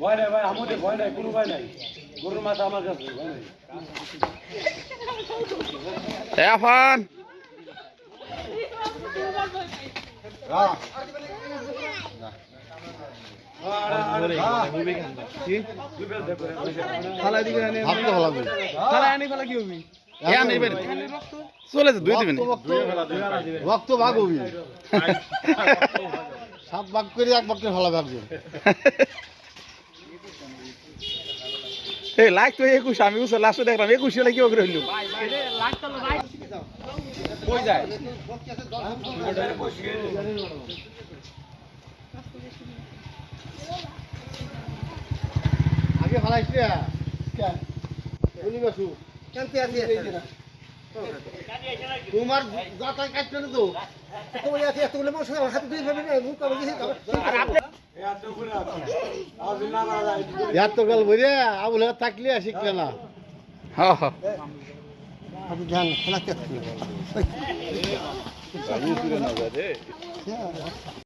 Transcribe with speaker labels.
Speaker 1: ভয় নাই ভাই আমাদের ভয় নাই কোনো ভয় নাই গরুর মাথা আমার কাছে ভয় নাই
Speaker 2: আফান
Speaker 3: থালা দিকে ফেলা কি হবি
Speaker 2: বের চলে যা দুই দিবেন
Speaker 4: রক্ত ভাগ হবি। সাত ভাগ করে এক ভাগ করে ভালো ভাগবে
Speaker 2: এই লাইক তো একুশ আমি লাস্টে দেখলাম একুশ হলে কি করে হইল
Speaker 4: আগে ভালাইছ কেন কেন তে আছে? তোমার যাতাই কাটছে না তো। তোমার আছে এতগুলো মাংস আমার হাতে দিয়ে ফেলবে না মুখ কামড় দিয়ে আর আপনি এত গেল বলে আবুল থাকলে শিখলে না।
Speaker 2: হ্যাঁ।